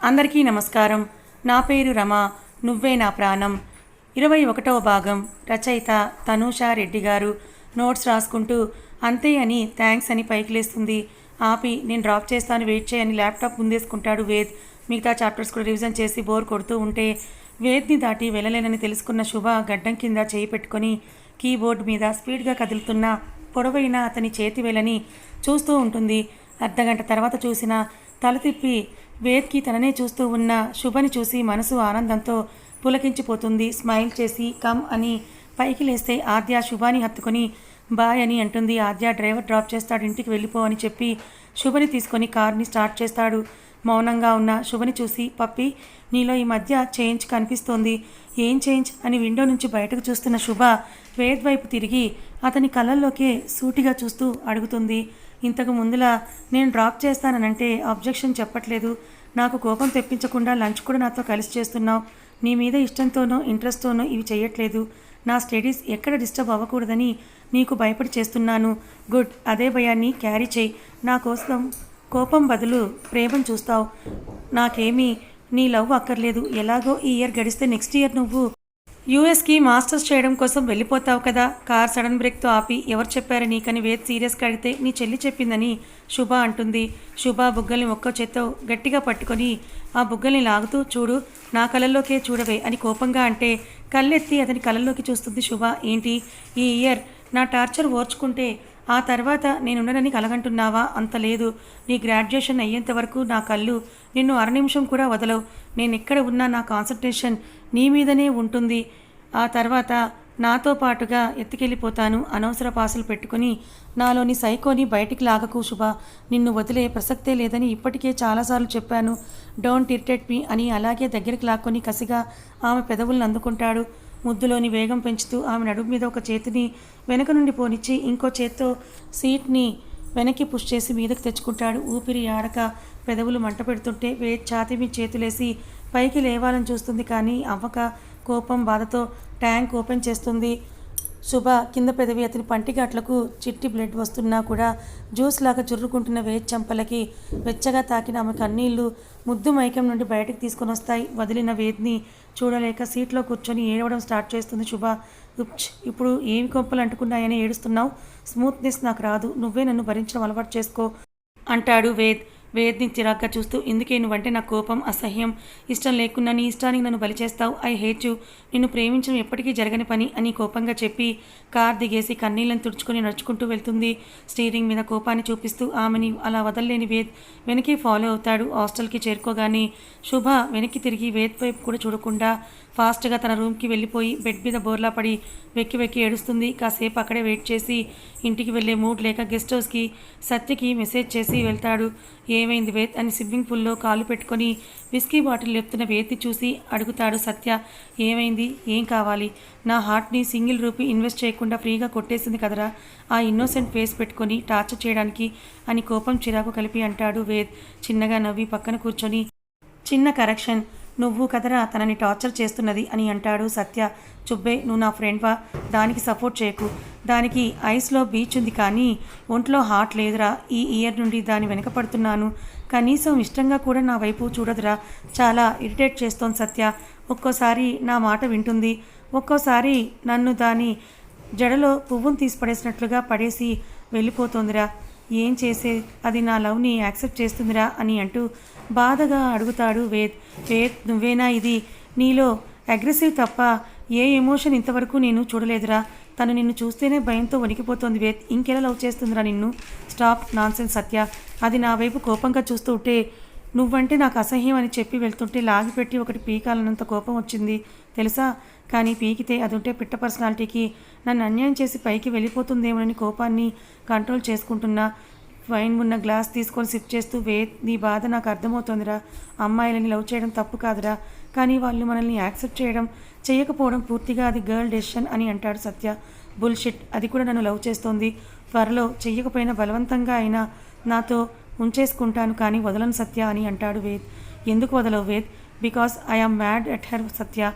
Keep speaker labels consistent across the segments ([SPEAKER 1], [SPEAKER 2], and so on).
[SPEAKER 1] అందరికీ నమస్కారం. నా పేరు రమ నువ్వే నా ప్రాణం. ఇరవై ఒకటవ భాగం రచయిత తనూషా రెడ్డి గారు. నోట్స్ రాసుకుంటూ అంతే అని థ్యాంక్స్ అని పైకి లేస్తుంది ఆపి నేను డ్రాప్ చేస్తాను వెయిట్ చేయని ల్యాప్టాప్ ముందేసుకుంటాడు వేద్. మిగతా చాప్టర్స్ కూడా రివిజన్ చేసి బోర్ కొడుతూ ఉంటే వేద్ని దాటి వెళ్ళలేనని తెలుసుకున్న శుభ గడ్డం కింద చేయి పెట్టుకొని కీబోర్డ్ మీద స్పీడ్గా కదులుతున్న పొడవైన అతని చేతి వేలని చూస్తూ ఉంటుంది. అర్ధగంట తర్వాత చూసిన తల తిప్పి వేద్కి తననే చూస్తూ ఉన్న శుభని చూసి మనసు ఆనందంతో పులకించిపోతుంది. స్మైల్ చేసి కమ్ అని పైకి లేస్తే ఆద్య శుభాని హత్తుకొని బాయ్ అని అంటుంది. ఆద్య డ్రైవర్ డ్రాప్ చేస్తాడు ఇంటికి వెళ్ళిపో అని చెప్పి శుభని తీసుకొని కార్ని స్టార్ట్ చేస్తాడు. మౌనంగా ఉన్న శుభని చూసి పప్పి నీలో ఈ మధ్య చేంజ్ కనిపిస్తోంది. ఏం చేంజ్? అని విండో నుంచి బయటకు చూస్తున్న శుభ వేద్ వైపు తిరిగి అతని కళ్ళల్లోకే సూటిగా చూస్తూ అడుగుతుంది. ఇంతకు ముందులా నేను డ్రాప్ చేస్తాననంటే అబ్జెక్షన్ చెప్పట్లేదు. నాకు కోపం తెప్పించకుండా లంచ్ కూడా నాతో కలిసి చేస్తున్నావు. నీ మీద ఇష్టంతోనో ఇంట్రెస్ట్తోనో ఇవి చేయట్లేదు నా స్టడీస్ ఎక్కడ డిస్టర్బ్ అవ్వకూడదని నీకు భయపడి చేస్తున్నాను. గుడ్ అదే భయాన్ని క్యారీ చేయి. నా కోసం కోపం బదులు ప్రేమను చూస్తావు. నాకేమీ నీ లవ్ అక్కర్లేదు. ఎలాగో ఈ ఇయర్ గడిస్తే నెక్స్ట్ ఇయర్ నువ్వు యూఎస్కి మాస్టర్స్ చేయడం కోసం వెళ్ళిపోతావు కదా? కార్ సడన్ బ్రేక్తో ఆపి ఎవరు చెప్పారు నీకని వేద్ సీరియస్గా అడిగితే నీ చెల్లి చెప్పిందని శుభ అంటుంది. శుభ బుగ్గల్ని ఒక్కో చేత్తో గట్టిగా పట్టుకొని ఆ బుగ్గల్ని లాగుతూ చూడు నా కళ్ళల్లోకే చూడవే అని కోపంగా అంటే కళ్ళెత్తి అతని కళ్ళల్లోకి చూస్తుంది శుభ. ఏంటి? ఈ ఇయర్ నా టార్చర్ ఓర్చుకుంటే ఆ తర్వాత నేనుండనని కలగంటున్నావా? అంత లేదు. నీ గ్రాడ్యుయేషన్ అయ్యేంత వరకు నా కళ్ళు నిన్ను అర నిమిషం కూడా వదలవు. నేను ఎక్కడ ఉన్నా నా కాన్సన్ట్రేషన్ నీ మీదనే ఉంటుంది. ఆ తర్వాత నాతో పాటుగా ఎత్తుకెళ్ళిపోతాను. అనవసర పాసలు పెట్టుకుని నాలోని సైకోని బయటికి లాగకు శుభ. నిన్ను వదిలే ప్రసక్తే లేదని ఇప్పటికే చాలాసార్లు చెప్పాను. డోంట్ ఇరిటేట్ మీ అని అలాగే దగ్గరికి లాక్కొని కసిగా ఆమె పెదవులను అందుకుంటాడు. ముద్దులోని వేగం పెంచుతూ ఆమె నడుము మీద ఒక చేతిని వెనక నుండి పోనిచ్చి ఇంకో చేత్తో సీట్ని వెనక్కి పుష్ చేసి మీదకి తెచ్చుకుంటాడు. ఊపిరి ఆడక పెదవులు మంట పెడుతుంటే వే ఛాతిమి చేతులేసి పైకి లేవాలని చూస్తుంది కానీ అవ్వక కోపం బాధతో ట్యాంక్ ఓపెన్ చేస్తుంది. శుభ కింద పెదవి అతని పంటిగాట్లకు చిట్టి బ్లడ్ వస్తున్నా కూడా జ్యూస్ లాగా చుర్రుకుంటున్న వేడి చంపలకి వెచ్చగా తాకిన ఆమె కన్నీళ్ళు ముద్దు మైకం నుండి బయటకు తీసుకొని వస్తాయి. వదిలిన వేద్ని చూడలేక సీట్లో కూర్చొని ఏడవడం స్టార్ట్ చేస్తుంది. శుభ ఉప్చ్ ఇప్పుడు ఏమి కొంపలు అంటుకున్నాయని ఏడుస్తున్నావు? స్మూత్నెస్ నాకు రాదు. నువ్వే నన్ను భరించడం అలవాటు చేసుకో అంటాడు వేద్. వేద్ని చిరాగ్గా చూస్తూ ఎందుకే నువ్వంటే నా కోపం అసహ్యం ఇష్టం లేకున్నా నీ ఇష్టానికి నన్ను బలి చేస్తావు ఐ హేట్ యు. నిన్ను ప్రేమించడం ఎప్పటికీ జరగని పని అని కోపంగా చెప్పి కార్ దిగేసి కన్నీళ్ళని తుడుచుకొని నడుచుకుంటూ వెళ్తుంది. స్టీరింగ్ మీద కోపాన్ని చూపిస్తూ ఆమెని అలా వదలలేని వేద్ వెనక్కి ఫాలో అవుతాడు హాస్టల్కి చేరుకోగానే. శుభ వెనక్కి తిరిగి వేద్ వైపు కూడా చూడకుండా ఫాస్ట్గా తన రూమ్కి వెళ్ళిపోయి బెడ్ మీద బోర్లా పడి వెక్కి వెక్కి ఏడుస్తుంది. కాసేపు అక్కడే వెయిట్ చేసి ఇంటికి వెళ్ళే మూడ్ లేక గెస్ట్ హౌస్కి సత్యకి మెసేజ్ చేసి వెళ్తాడు. ఏమైంది వేత్ అని స్విమ్మింగ్ పూల్లో కాలు పెట్టుకొని విస్కీ బాటిల్ లేపుతున్న వేతి చూసి అడుగుతాడు సత్య. ఏమైంది? ఏం కావాలి? నా హార్ట్ని సింగిల్ రూపీ ఇన్వెస్ట్ చేయకుండా ఫ్రీగా కొట్టేసింది కదరా. ఆ ఇన్నోసెంట్ ఫేస్ పెట్టుకొని టార్చర్ చేయడానికి అని కోపం చిరాకు కలిపి అంటాడు వేద్. చిన్నగా నవ్వి పక్కన కూర్చొని చిన్న కరెక్షన్. నువ్వు కదరా తనని టార్చర్ చేస్తున్నది అని అంటాడు సత్య. చుబ్బే నువ్వు నా ఫ్రెండ్వా దానికి సపోర్ట్ చేయకు. దానికి ఐస్లో బీచ్ ఉంది కానీ ఒంట్లో హార్ట్ లేదురా. ఈ ఇయర్ నుండి దాని వెనక పడుతున్నాను. కనీసం ఇష్టంగా కూడా నా వైపు చూడదురా. చాలా ఇరిటేట్ చేస్తోంది సత్య. ఒక్కోసారి నా మాట వింటుంది. ఒక్కోసారి నన్ను దాని జడలో పువ్వును తీసిపడేసినట్లుగా పడేసి వెళ్ళిపోతోందిరా. ఏం చేసే? అది నా లవ్ని యాక్సెప్ట్ చేస్తుందిరా అని అంటూ బాధగా అడుగుతాడు వేద్. వేద్ నువ్వేనా ఇది? నీలో అగ్రెసివ్ తప్ప ఏ ఎమోషన్ ఇంతవరకు నేను చూడలేదురా. తను నిన్ను చూస్తేనే భయంతో వణికిపోతోంది వేద్. ఇంకెలా లవ్ చేస్తుందిరా నిన్ను? Stop nonsense Satya. అది నా వైపు కోపంగా చూస్తూ ఉంటే నువ్వంటే నాకు అసహ్యం అని చెప్పి వెళ్తుంటే లాగిపెట్టి ఒకటి పీకాలన్నంత కోపం వచ్చింది. తెలుసా? కానీ పీకితే అది ఉంటే పిట్ట పర్సనాలిటీకి నన్ను అన్యాయం చేసి పైకి వెళ్ళిపోతుందేమోనని కోపాన్ని కంట్రోల్ చేసుకుంటున్నా. వైన్ ఉన్న గ్లాస్ తీసుకొని సిప్ చేస్తూ వే నీ బాధ నాకు అర్థమవుతోందిరా. అమ్మాయిలని లవ్ చేయడం తప్పు కాదురా. కానీ వాళ్ళు మనల్ని యాక్సెప్ట్ చేయడం చేయకపోవడం పూర్తిగా అది గర్ల్ డెసిషన్ అని అంటాడు సత్య. బుల్షిట్. అది కూడా నన్ను లవ్ చేస్తోంది. త్వరలో చెయ్యకపోయినా బలవంతంగా అయినా నాతో ఉంచేసుకుంటాను కానీ వదలను సత్య అని అంటాడు వేద్. ఎందుకు వదలవు Ved? Because I am mad at her Satya.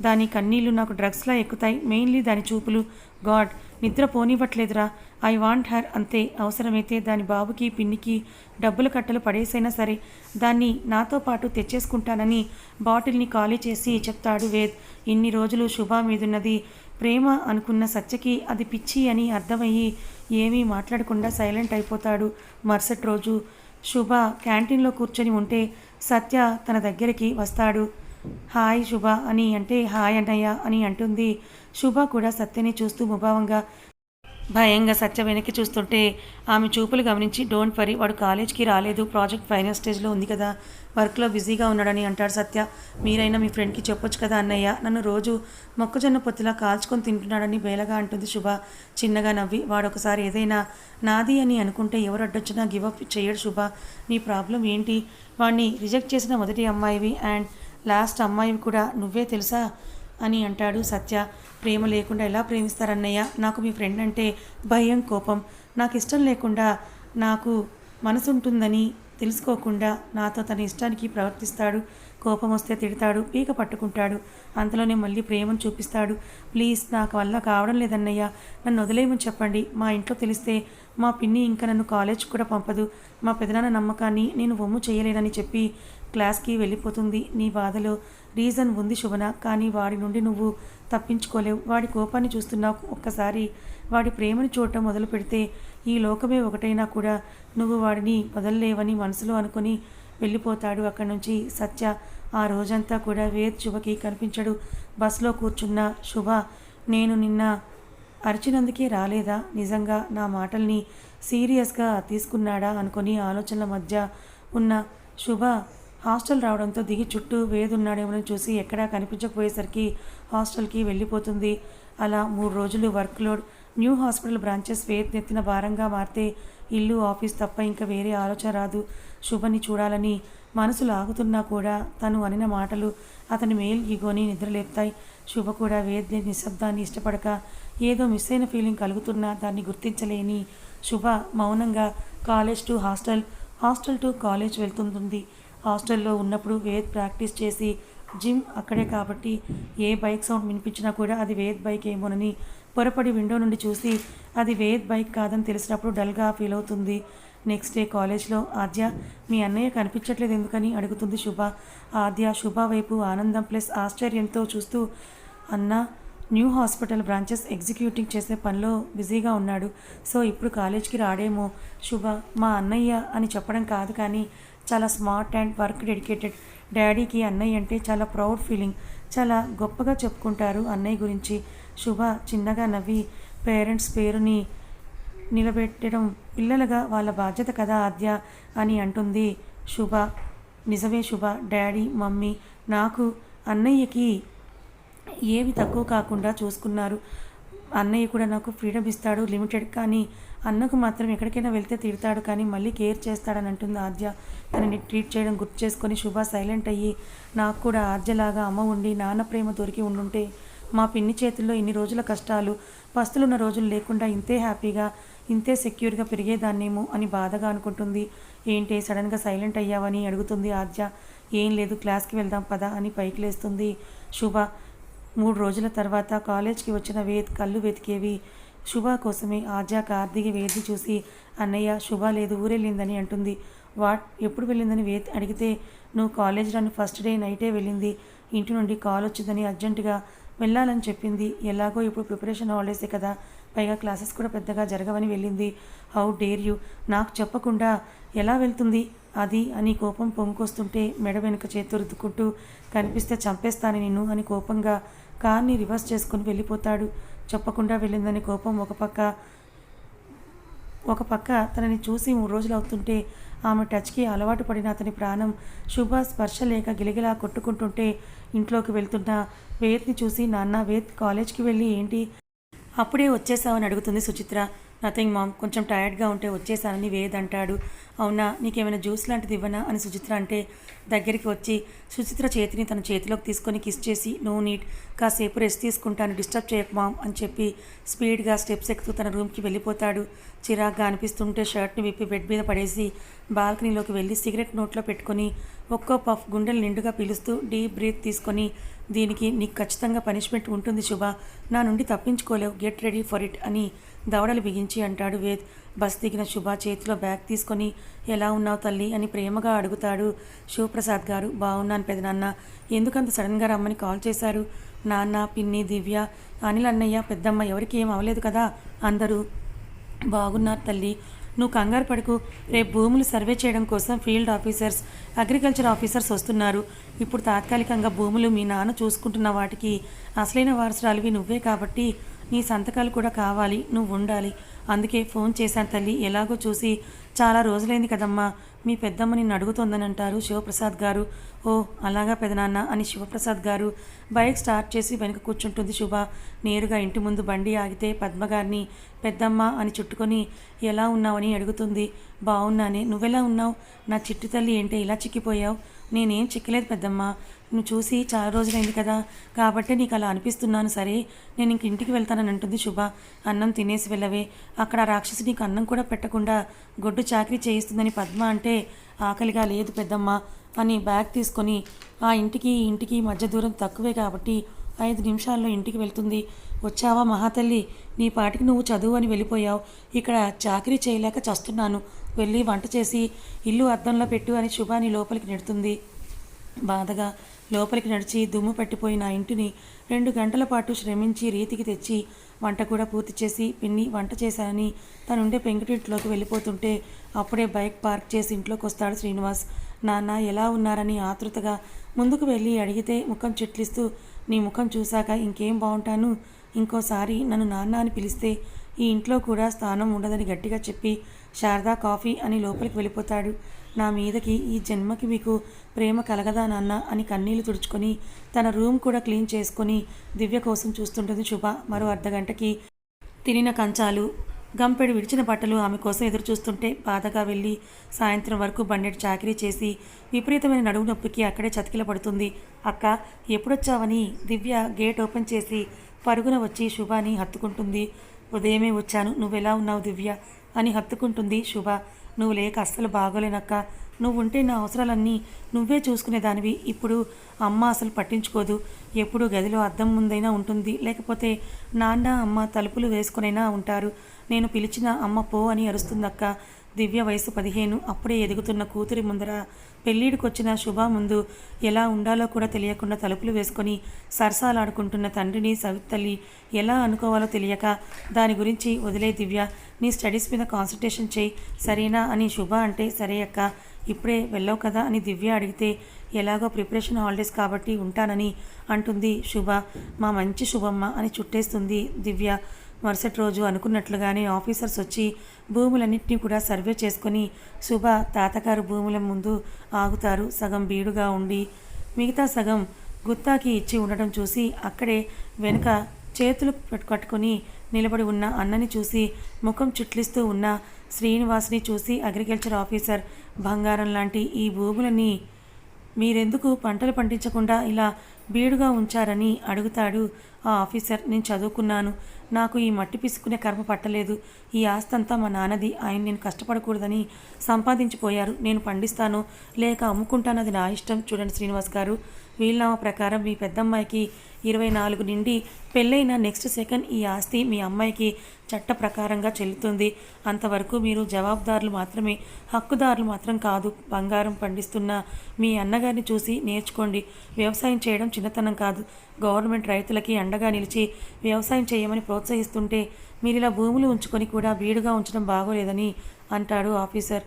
[SPEAKER 1] దాని కన్నీళ్ళు నాకు డ్రగ్స్లా ఎక్కుతాయి. మెయిన్లీ దాని చూపులు. గాడ్ నిద్ర పోనివ్వట్లేదురా. ఐ వాంట్ హర్ అంతే. అవసరమైతే దాని బాబుకి పిన్నికి డబ్బులు కట్టలు పడేసైనా సరే దాన్ని నాతో పాటు తెచ్చేసుకుంటానని బాటిల్ని ఖాళీ చేసి చెప్తాడు వేద్. ఇన్ని రోజులు శుభ మీదున్నది. ప్రేమ అనుకున్న సత్యకి అది పిచ్చి అని అర్థమయ్యి ఏమీ మాట్లాడకుండా సైలెంట్ అయిపోతాడు మరుసటి రోజు. శుభ క్యాంటీన్లో కూర్చొని ఉంటే సత్య తన దగ్గరికి వస్తాడు. హాయ్ శుభ అని అంటే హాయ్ అన్నయ్య అని అంటుంది. శుభ కూడా సత్యని చూస్తూ ముభావంగా భయంగా సత్య వెనక్కి చూస్తుంటే ఆమె చూపులు గమనించి డోంట్ వరీ వాడు కాలేజ్కి రాలేదు ప్రాజెక్ట్ ఫైనల్ స్టేజ్లో ఉంది కదా వర్క్లో బిజీగా ఉన్నాడని అంటాడు సత్య. మీరైనా మీ ఫ్రెండ్కి చెప్పొచ్చు కదా అన్నయ్య? నన్ను రోజు మొక్కజొన్న పొత్తులా కాల్చుకొని తింటున్నాడని బేలగా అంటుంది శుభ. చిన్నగా నవ్వి వాడు ఒకసారి ఏదైనా నాది అని అనుకుంటే ఎవరు అడ్డొచ్చినా గివప్ చేయడు శుభ. నీ ప్రాబ్లం ఏంటి? వాడిని రిజెక్ట్ చేసిన మొదటి అమ్మాయివి అండ్ లాస్ట్ అమ్మాయి కూడా నువ్వే తెలుసా? అని అంటాడు సత్య. ప్రేమ లేకుండా ఎలా ప్రేమిస్తారన్నయ్య? నాకు మీ ఫ్రెండ్ అంటే భయం కోపం. నాకు ఇష్టం లేకుండా నాకు మనసు ఉంటుందని తెలుసుకోకుండా నాతో తన ఇష్టానికి ప్రవర్తిస్తాడు. కోపం వస్తే తిడతాడు పీక పట్టుకుంటాడు. అంతలోనే మళ్ళీ ప్రేమను చూపిస్తాడు. ప్లీజ్ నాకు వల్ల కావడం లేదన్నయ్య. నన్ను వదిలేయమని చెప్పండి. మా ఇంట్లో తెలిస్తే మా పిన్ని ఇంకా నన్ను కాలేజ్ కూడా పంపదు. మా పెదనాన్న నమ్మకాన్ని నేను వమ్ము చేయలేనని చెప్పి క్లాస్కి వెళ్ళిపోతుంది. నీ బాధలో రీజన్ ఉంది శుభన కానీ వాడి నుండి నువ్వు తప్పించుకోలేవు. వాడి కోపాన్ని చూస్తున్నావు. ఒక్కసారి వాడి ప్రేమను చూడటం మొదలు పెడితే ఈ లోకమే ఒకటైనా కూడా నువ్వు వాడిని వదలలేవని మనసులో అనుకుని వెళ్ళిపోతాడు. అక్కడి నుంచి సత్య ఆ రోజంతా కూడా వేద్ శుభకి కనిపించడు. బస్సులో కూర్చున్న శుభ నేను నిన్న అరిచినందుకే రాలేదా? నిజంగా నా మాటల్ని సీరియస్గా తీసుకున్నాడా? అనుకొని ఆలోచనల మధ్య ఉన్న శుభ హాస్టల్ రావడంతో దిగి చుట్టూ వేదున్నాడేమో చూసి ఎక్కడా కనిపించకపోయేసరికి హాస్టల్కి వెళ్ళిపోతుంది. అలా మూడు రోజులు work load new hospital branches Ved నెత్తిన భారంగా మారితే ఇల్లు ఆఫీస్ తప్ప ఇంకా వేరే ఆలోచన రాదు. శుభని చూడాలని మనసు లాగుతున్నా కూడా తను అనిన మాటలు అతని మేల్ ఇగోని నిద్రలేపుతాయి. శుభ కూడా వేద్య నిశ్శబ్దాన్ని ఇష్టపడక ఏదో మిస్ అయిన ఫీలింగ్ కలుగుతున్నా దాన్ని గుర్తించలేని శుభ మౌనంగా college to hostel hostel to college వెళ్తుంటుంది. హాస్టల్లో ఉన్నప్పుడు వేద్ ప్రాక్టీస్ చేసి జిమ్ అక్కడే కాబట్టి ఏ బైక్ సౌండ్ వినిపించినా కూడా అది వేద్ బైక్ ఏమోనని పొరపడి విండో నుండి చూసి అది వేద్ బైక్ కాదని తెలిసినప్పుడు డల్గా ఫీల్ అవుతుంది. నెక్స్ట్ డే కాలేజ్లో ఆద్య మీ అన్నయ్య కనిపించట్లేదు ఎందుకని? అడుగుతుంది శుభ. ఆద్య శుభ వైపు ఆనందం ప్లస్ ఆశ్చర్యంతో చూస్తూ అన్న న్యూ హాస్పిటల్ బ్రాంచెస్ ఎగ్జిక్యూటింగ్ చేసే పనిలో బిజీగా ఉన్నాడు. సో ఇప్పుడు కాలేజ్కి రాడేమో. శుభ మా అన్నయ్య అని చెప్పడం కాదు కానీ చాలా స్మార్ట్ అండ్ వర్క్ డెడికేటెడ్. డాడీకి అన్నయ్య అంటే చాలా ప్రౌడ్ ఫీలింగ్. చాలా గొప్పగా చెప్పుకుంటారు అన్నయ్య గురించి. శుభ చిన్నగా నవ్వి పేరెంట్స్ పేరుని నిలబెట్టడం పిల్లలుగా వాళ్ళ బాధ్యత కదా ఆద్య అని అంటుంది శుభ. నిజమే శుభ డాడీ మమ్మీ నాకు అన్నయ్యకి ఏవి తక్కువ కాకుండా చూసుకున్నారు. అన్నయ్య కూడా నాకు ఫ్రీడమ్ ఇస్తాడు లిమిటెడ్ కానీ అన్నకు మాత్రం ఎక్కడికైనా వెళ్తే తిడతాడు కానీ మళ్ళీ కేర్ చేస్తాడని అంటుంది ఆద్య. తనని ట్రీట్ చేయడం గుర్తు చేసుకొని శుభ సైలెంట్ అయ్యి నాకు కూడా ఆద్యలాగా అమ్మ ఉండి నాన్న ప్రేమ దొరికి ఉండుంటే మా పిన్ని చేతుల్లో ఇన్ని రోజుల కష్టాలు పస్తులున్న రోజులు లేకుండా ఇంతే హ్యాపీగా ఇంతే సెక్యూర్గా పెరిగేదాన్నేమో అని బాధగా అనుకుంటుంది. ఏంటి సడన్గా సైలెంట్ అయ్యావని అడుగుతుంది ఆద్య. ఏం లేదు క్లాస్కి వెళ్దాం పదా అని పైకి లేస్తుంది శుభ. మూడు రోజుల తర్వాత కాలేజ్కి వచ్చిన వేద్ కళ్ళు వెతికేవి. శుభ కోసమే ఆజా కార్తీకి వేది చూసి అన్నయ్య శుభ లేదు ఊరెళ్ళిందని అంటుంది. వాట్? ఎప్పుడు వెళ్ళిందని వేద్ అడిగితే నువ్వు కాలేజ్ రాని ఫస్ట్ డే నైటే వెళ్ళింది. ఇంటి నుండి కాల్ వచ్చిందని అర్జెంటుగా వెళ్ళాలని చెప్పింది. ఎలాగో ఇప్పుడు ప్రిపరేషన్ హాలిడేసే కదా. పైగా క్లాసెస్ కూడా పెద్దగా జరగవని వెళ్ళింది. How dare you? నాకు చెప్పకుండా ఎలా వెళ్తుంది? అది అని కోపం పొంగుకొస్తుంటే మెడ వెనుక చేతురుద్దుకుంటూ కనిపిస్తే చంపేస్తాను నిన్ను అని కోపంగా కార్ని రివర్స్ చేసుకుని వెళ్ళిపోతాడు. చెప్పకుండా వెళ్ళిందని కోపం ఒక పక్క ఒక పక్క తనని చూసి మూడు రోజులు అవుతుంటే ఆమె టచ్కి అలవాటు పడిన అతని ప్రాణం శుభ స్పర్శ లేక గిలిగిలా కొట్టుకుంటుంటే ఇంట్లోకి వెళ్తున్న వేత్ని చూసి నాన్న వేత్ కాలేజ్కి వెళ్ళి ఏంటి? అప్పుడే వచ్చేసావని అడుగుతుంది సుచిత్ర. నథింగ్ మామ్ కొంచెం టైర్డ్గా ఉంటే వచ్చేసానని వేద్ అంటాడు. అవునా? నీకేమైనా జ్యూస్ లాంటిది ఇవ్వనా? అని సుచిత్ర అంటే దగ్గరికి వచ్చి సుచిత్ర చేతిని తన చేతిలోకి తీసుకొని కిస్ చేసి నో నీట్ కాసేపు రెస్ట్ తీసుకుంటాను డిస్టర్బ్ చేయకు మామ్ అని చెప్పి స్పీడ్గా స్టెప్స్ ఎక్కుతూ తన రూమ్కి వెళ్ళిపోతాడు. చిరాగ్గా అనిపిస్తుంటే షర్ట్ని విప్పి బెడ్ మీద పడేసి బాల్కనీలోకి వెళ్ళి సిగరెట్ నోట్లో పెట్టుకొని ఒక్కో పఫ్ గుండెలు నిండుగా పీలుస్తూ డీప్ బ్రీత్ తీసుకొని దీనికి నీకు ఖచ్చితంగా పనిష్మెంట్ ఉంటుంది శుభ. నా నుండి తప్పించుకోలేవు. గెట్ రెడీ ఫర్ ఇట్ అని దవడలు బిగించి అంటాడు వేద్. బస్ దిగిన శుభ చేతిలో బ్యాగ్ తీసుకొని ఎలా ఉన్నావు తల్లి? అని ప్రేమగా అడుగుతాడు శివప్రసాద్ గారు. బాగున్నాను పెదనాన్న ఎందుకంత సడన్గా రమ్మని కాల్ చేశారు? నాన్న పిన్ని దివ్య అనిల్ అన్నయ్య పెద్దమ్మ ఎవరికి ఏం అవ్వలేదు కదా? అందరూ బాగున్నారు తల్లి. నువ్వు కంగారు పడుకు. రేపు భూములు సర్వే చేయడం కోసం ఫీల్డ్ ఆఫీసర్స్ అగ్రికల్చర్ ఆఫీసర్స్ వస్తున్నారు. ఇప్పుడు తాత్కాలికంగా భూములు మీ నాన్న చూసుకుంటున్న వాటికి అసలైన వారసురాలివి నువ్వే కాబట్టి నీ సంతకాలు కూడా కావాలి. నువ్వు ఉండాలి. అందుకే ఫోన్ చేశాను తల్లి. ఎలాగో చూసి చాలా రోజులైంది కదమ్మా. మీ పెద్దమ్మ నిన్ను అడుగుతోందని అంటారు శివప్రసాద్ గారు. ఓ అలాగా పెదనాన్న అని శివప్రసాద్ గారు బైక్ స్టార్ట్ చేసి వెనుక కూర్చుంటుంది శుభ. నేరుగా ఇంటి ముందు బండి ఆగితే పద్మగారిని పెద్దమ్మ అని చుట్టుకొని ఎలా ఉన్నావని అడుగుతుంది. బాగున్నానే నువ్వెలా ఉన్నావు? నా చిట్టు తల్లి ఏంటి? ఇలా చిక్కిపోయావు. నేనేం చిక్కలేదు పెద్దమ్మ. నువ్వు చూసి చాలా రోజులైంది కదా. కాబట్టి నీకు అలా అనిపిస్తున్నాను. సరే నేను ఇంక ఇంటికి వెళ్తానని అంటుంది శుభ. అన్నం తినేసి వెళ్ళవే. అక్కడ రాక్షసి నీకు అన్నం కూడా పెట్టకుండా గొడ్డు చాకరీ చేయిస్తుందని పద్మ అంటే ఆకలిగా లేదు పెద్దమ్మ అని బ్యాగ్ తీసుకొని ఆ ఇంటికి ఇంటికి మధ్య దూరం తక్కువే కాబట్టి ఐదు నిమిషాల్లో ఇంటికి వెళ్తుంది. వచ్చావా మహాతల్లి? నీ పాటికి నువ్వు చదువు అని వెళ్ళిపోయావు. ఇక్కడ చాకరీ చేయలేక చస్తున్నాను. వెళ్ళి వంట చేసి ఇల్లు అద్దంలో పెట్టు అని శుభాని లోపలికి నెడుతుంది. బాధగా లోపలికి నడిచి దుమ్ము పట్టిపోయిన ఇంటిని రెండు గంటల పాటు శ్రమించి రీతికి తెచ్చి వంట కూడా పూర్తి చేసి పిన్ని వంట చేశానని తనుండే పెంకుటింట్లోకి వెళ్ళిపోతుంటే అప్పుడే బైక్ పార్క్ చేసి ఇంట్లోకి వస్తాడు శ్రీనివాస్. నాన్న ఎలా ఉన్నారని ఆతృతగా ముందుకు వెళ్ళి అడిగితే ముఖం చెట్లిస్తూ నీ ముఖం చూశాక ఇంకేం బాగుంటాను ఇంకోసారి నన్ను నాన్న అని పిలిస్తే ఈ ఇంట్లో కూడా స్థానం ఉండదని గట్టిగా చెప్పి శారదా కాఫీ అని లోపలికి వెళ్ళిపోతాడు. నా మీదకి ఈ జన్మకి మీకు ప్రేమ కలగదా నాన్న అని కన్నీళ్ళు తుడుచుకొని తన రూమ్ కూడా క్లీన్ చేసుకొని దివ్య కోసం చూస్తుంటుంది శుభ. మరో అర్ధగంటకి తినిన కంచాలు గంపెడు విడిచిన బట్టలు ఆమె కోసం ఎదురు చూస్తుంటే బాధగా వెళ్ళి సాయంత్రం వరకు బండెడు చాకరీ చేసి విపరీతమైన నడుము నొప్పికి అక్కడే చతికిల పడుతుంది అక్క ఎప్పుడొచ్చావని? దివ్య గేట్ ఓపెన్ చేసి పరుగున వచ్చి శుభాని హత్తుకుంటుంది. ఉదయమే వచ్చాను. నువ్వెలా ఉన్నావు దివ్య? అని హత్తుకుంటుంది శుభ. నువ్వు లేక అస్సలు బాగోలేనక్క. నువ్వు ఉంటే నా అవసరాలన్నీ నువ్వే చూసుకునేదానివి ఇప్పుడు అమ్మ అసలు పట్టించుకోదు. ఎప్పుడు గదిలో అద్దం ముందైనా ఉంటుంది. లేకపోతే నాన్న అమ్మ తలుపులు వేసుకునైనా ఉంటారు. నేను పిలిచిన అమ్మ పో అని అరుస్తుందక్క. దివ్య వయసు పదిహేను. అప్పుడే ఎదుగుతున్న కూతురి ముందర పెళ్ళిడికి వచ్చిన శుభ ముందు ఎలా ఉండాలో కూడా తెలియకుండా తలుపులు వేసుకొని సరసాలాడుకుంటున్న తండ్రిని సవితల్లి ఎలా అనుకోవాలో తెలియక దాని గురించి వదిలే దివ్య నీ స్టడీస్ మీద కాన్సన్ట్రేషన్ చేయి సరేనా అని శుభ అంటే సరే అక్క ఇప్పుడే వెళ్ళావు కదా అని దివ్య అడిగితే ఎలాగో ప్రిపరేషన్ హాలిడేస్ కాబట్టి ఉంటానని అంటుంది శుభ. మా మంచి శుభమ్మ అని చుట్టేస్తుంది దివ్య. మరుసటి రోజు అనుకున్నట్లుగానే ఆఫీసర్స్ వచ్చి భూములన్నింటినీ కూడా సర్వే చేసుకొని శుభ తాతగారు భూముల ముందు ఆగుతారు. సగం బీడుగా ఉండి మిగతా సగం గుత్తాకి ఇచ్చి ఉండడం చూసి అక్కడే వెనుక చేతులు కట్టుకొని నిలబడి ఉన్న అన్నని చూసి ముఖం చుట్లిస్తూ ఉన్న శ్రీనివాస్ని చూసి అగ్రికల్చర్ ఆఫీసర్ బంగారం లాంటి ఈ భూములని మీరెందుకు పంటలు పండించకుండా ఇలా బీడుగా ఉంచారని అడుగుతాడు ఆ ఆఫీసర్. నేను చదువుకున్నాను. నాకు ఈ మట్టి పిసుకునే కర్మ పట్టలేదు. ఈ ఆస్తంతా మా నాన్నది. ఆయన నేను కష్టపడకూడదని సంపాదించిపోయారు. నేను పండిస్తాను. లేక అమ్ముకుంటాను అది నా ఇష్టం. చూడండి శ్రీనివాస్ గారు. వీలునామా ప్రకారం మీ పెద్దమ్మాయికి ఇరవై నాలుగు నుండి పెళ్ళైన నెక్స్ట్ సెకండ్ ఈ ఆస్తి మీ అమ్మాయికి చట్ట ప్రకారంగా చెల్లుతుంది. అంతవరకు మీరు జవాబుదారులు మాత్రమే హక్కుదారులు మాత్రం కాదు. బంగారం పండిస్తున్న మీ అన్నగారిని చూసి నేర్చుకోండి. వ్యవసాయం చేయడం చిన్నతనం కాదు. గవర్నమెంట్ రైతులకి అండగా నిలిచి వ్యవసాయం చేయమని ప్రోత్సహిస్తుంటే మీరు ఇలా భూములు ఉంచుకొని కూడా బీడుగా ఉంచడం బాగోలేదని అంటాడు ఆఫీసర్.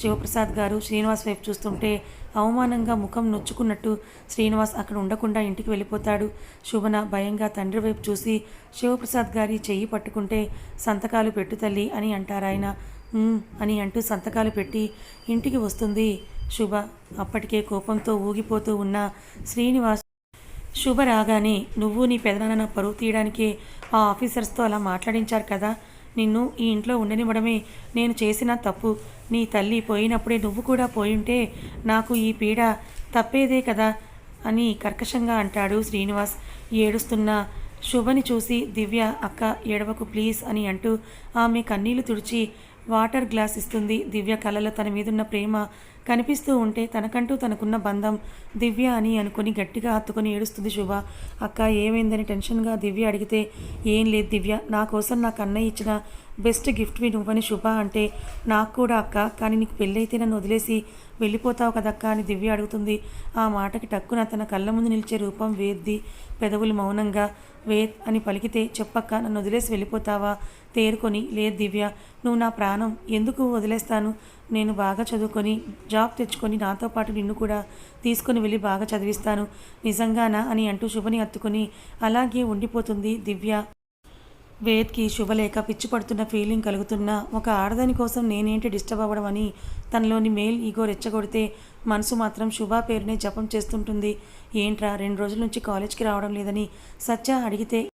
[SPEAKER 1] శివప్రసాద్ గారు శ్రీనివాస్ వైపు చూస్తుంటే అవమానంగా ముఖం నొచ్చుకున్నట్టు శ్రీనివాస్ అక్కడ ఉండకుండా ఇంటికి వెళ్ళిపోతాడు. శుభన భయంగా తండ్రి వైపు చూసి శివప్రసాద్ గారి చెయ్యి పట్టుకుంటే సంతకాలు పెట్టు తల్లి అని అంటారు ఆయన. అని అంటూ సంతకాలు పెట్టి ఇంటికి వస్తుంది. శుభ అప్పటికే కోపంతో ఊగిపోతూ ఉన్న శ్రీనివాస్ శుభ రాగానే నువ్వు నీ పెదనాన్న పరువు తీయడానికే ఆ ఆఫీసర్స్తో అలా మాట్లాడించారు కదా. నిన్ను ఈ ఇంట్లో ఉండనివ్వడమే నేను చేసిన తప్పు. నీ తల్లి పోయినప్పుడే నువ్వు కూడా పోయుంటే నాకు ఈ పీడ తప్పేదే కదా అని కర్కశంగా అంటాడు శ్రీనివాస్. ఏడుస్తున్న శుభని చూసి దివ్య అక్క ఏడవకు ప్లీజ్ అని అంటూ ఆమె కన్నీళ్ళు తుడిచి వాటర్ గ్లాస్ ఇస్తుంది. దివ్య కలలో తన మీదున్న ప్రేమ కనిపిస్తూ ఉంటే తనకంటూ తనకున్న బంధం దివ్య అని అనుకుని గట్టిగా హత్తుకొని ఏడుస్తుంది శుభ. అక్క ఏమైందని టెన్షన్గా దివ్య అడిగితే ఏం లేదు దివ్య నా కోసం నాకు అన్నయ్య ఇచ్చిన బెస్ట్ గిఫ్ట్వి నువ్వని శుభ అంటే నాకు కూడా అక్క కానీ నీకు పెళ్ళైతే నన్ను వదిలేసి వెళ్ళిపోతావు కదక్క అని దివ్య అడుగుతుంది. ఆ మాటకి టక్కున తన కళ్ళ ముందు నిలిచే రూపం వేద్ది. పెదవులు మౌనంగా వేద్ అని పలికితే చెప్పక్క నన్ను వదిలేసి వెళ్ళిపోతావా? తేరుకొని లేదు దివ్య నువ్వు నా ప్రాణం ఎందుకు వదిలేస్తాను? నేను బాగా చదువుకొని జాబ్ తెచ్చుకొని నాతో పాటు నిన్ను కూడా తీసుకొని వెళ్ళి బాగా చదివిస్తాను. నిజంగానా? అని అంటూ శుభని హత్తుకొని అలాగే ఉండిపోతుంది దివ్య. వేద్కి శుభలేఖ పిచ్చి పడుతున్న ఫీలింగ్ కలుగుతున్న ఒక ఆడదాని కోసం నేనేంటి డిస్టర్బ్ అవ్వడం అని తనలోని మేల్ ఈగో రెచ్చగొడితే మనసు మాత్రం శుభ పేరునే జపం చేస్తుంటుంది. ఏంట్రా రెండు రోజుల నుంచి కాలేజ్కి రావడం లేదని సత్య అడిగితే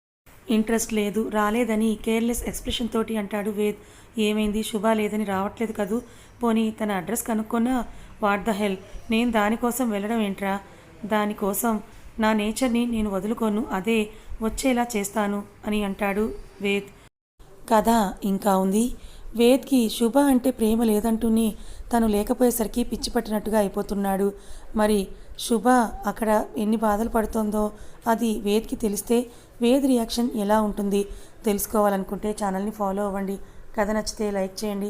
[SPEAKER 1] ఇంట్రెస్ట్ లేదు రాలేదని కేర్లెస్ ఎక్స్ప్రెషన్ తోటి అంటాడు వేద్. ఏమైంది? శుభ లేదని రావట్లేదు కదూ? పోనీ తన అడ్రస్ కనుక్కున్నా వాట్ ద హెల్ నేను దానికోసం వెళ్ళడం ఏంట్రా? దానికోసం నా నేచర్ని నేను వదులుకోను అదే వచ్చేలా చేస్తాను అని అంటాడు వేద్. కథ ఇంకా ఉంది. వేద్కి శుభ అంటే ప్రేమ లేదంటూనే తను లేకపోయేసరికి పిచ్చి పట్టినట్టుగా అయిపోతున్నాడు. మరి శుభ అక్కడ ఎన్ని బాధలు పడుతోందో అది వేద్కి తెలిస్తే వేద్ రియాక్షన్ ఎలా ఉంటుంది తెలుసుకోవాలనుకుంటే ఛానల్ని ఫాలో అవ్వండి. కథ నచ్చితే లైక్ చేయండి.